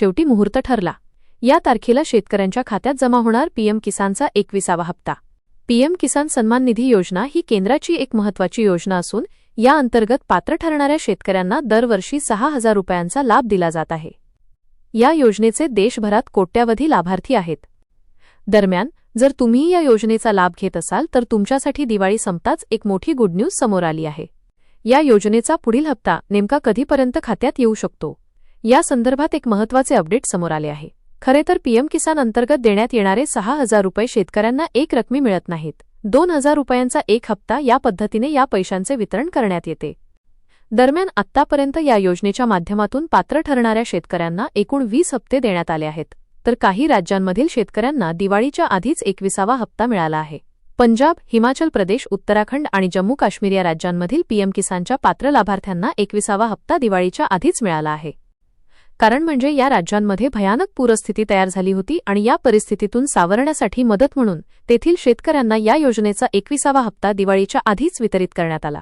शेवटी मुहूर्त ठरला. या तारखेला शेतकऱ्यांच्या खात्यात जमा होणार पीएम किसानचा एकविसावा हप्ता. पीएम किसान सन्मान निधी योजना ही केंद्राची एक महत्वाची योजना असून या अंतर्गत पात्र ठरणाऱ्या शेतकऱ्यांना दरवर्षी सहा हजार रुपयांचा लाभ दिला जात आहे. या योजनेचे देशभरात कोट्यावधी लाभार्थी आहेत. दरम्यान जर तुम्ही या योजनेचा लाभ घेत असाल तर तुमच्यासाठी दिवाळी संपताच एक मोठी गुड न्यूज समोर आली आहे. या योजनेचा पुढील हप्ता नेमका कधीपर्यंत खात्यात येऊ शकतो? या संदर्भात एक महत्त्वाचे अपडेट समोर आले आहे. खरे तर पीएम किसान अंतर्गत देण्यात येणारे सहा हजार रुपये शेतकऱ्यांना एक रकमी मिळत नाहीत. दोन हजार रुपयांचा एक हप्ता या पद्धतीने या पैशांचे वितरण करण्यात येते. दरम्यान आत्तापर्यंत या योजनेच्या माध्यमातून पात्र ठरणाऱ्या शेतकऱ्यांना एकूण वीस हप्ते देण्यात आले आहेत. तर काही राज्यांमधील शेतकऱ्यांना दिवाळीच्या आधीच एकविसावा हप्ता मिळाला आहे. पंजाब हिमाचल प्रदेश उत्तराखंड आणि जम्मू काश्मीर या राज्यांमधील पीएम किसानच्या पात्र लाभार्थ्यांना एकविसावा हप्ता दिवाळीच्या आधीच मिळाला आहे. कारण म्हणजे या राज्यांमध्ये भयानक पूरस्थिती तयार झाली होती आणि या परिस्थितीतून सावरण्यासाठी मदत म्हणून तेथील शेतकऱ्यांना या योजनेचा एकविसावा हप्ता दिवाळीच्या आधीच वितरित करण्यात आला.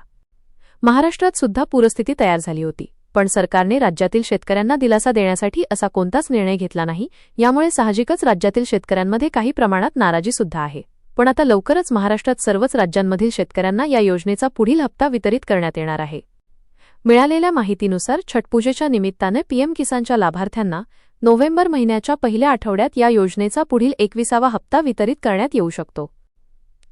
महाराष्ट्रात सुद्धा पूरस्थिती तयार झाली होती. पण सरकारने राज्यातील शेतकऱ्यांना दिलासा देण्यासाठी असा कोणताच निर्णय घेतला नाही यामुळे साहजिकच राज्यातील शेतकऱ्यांमध्ये काही प्रमाणात नाराजी सुद्धा आहे. पण आता लवकरच महाराष्ट्रात सर्वच राज्यांमधील शेतकऱ्यांना या योजनेचा पुढील हप्ता वितरित करण्यात येणार आहे. मिळालेल्या माहितीनुसार छटपूजेच्या निमित्ताने पीएम किसानच्या लाभार्थ्यांना नोव्हेंबर महिन्याच्या पहिल्या आठवड्यात या योजनेचा पुढील एकविसावा हप्ता वितरित करण्यात येऊ शकतो.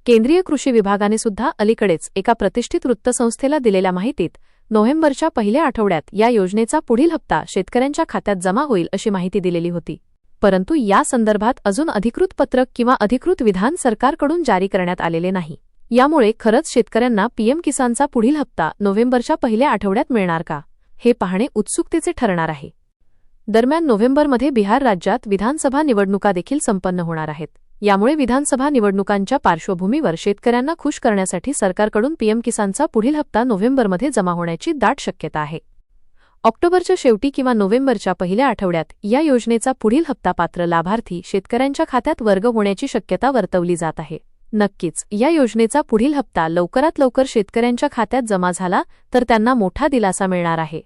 केंद्रीय कृषी विभागाने सुद्धा अलीकडेच एका प्रतिष्ठित वृत्तसंस्थेला दिलेल्या माहितीत नोव्हेंबरच्या पहिल्या आठवड्यात या योजनेचा पुढील हप्ता शेतकऱ्यांच्या खात्यात जमा होईल अशी माहिती दिलेली होती. परंतु या संदर्भात अजून अधिकृत पत्रक किंवा अधिकृत विधान सरकारकडून जारी करण्यात आलेले नाही. यामुळे खरंच शेतकऱ्यांना पीएम किसानचा पुढील हप्ता नोव्हेंबरच्या पहिल्या आठवड्यात मिळणार का? हे पाहणे उत्सुकतेचे ठरणार आहे. दरम्यान नोव्हेंबरमध्ये बिहार राज्यात विधानसभा निवडणुका देखील संपन्न होणार आहेत. यामुळे विधानसभा निवडणुकांच्या पार्श्वभूमीवर शेतकऱ्यांना खुश करण्यासाठी सरकारकडून पीएम किसानचा पुढील हप्ता नोव्हेंबरमध्ये जमा होण्याची दाट शक्यता आहे. ऑक्टोबरच्या शेवटी किंवा नोव्हेंबरच्या पहिल्या आठवड्यात या योजनेचा पुढील हप्ता पात्र लाभार्थी शेतकऱ्यांच्या खात्यात वर्ग होण्याची शक्यता वर्तवली जात आहे. नक्कीच या योजनेचा पुढील हप्ता लवकरात लवकर शेतकऱ्यांच्या खात्यात जमा झाला तर त्यांना मोठा दिलासा मिळणार आहे.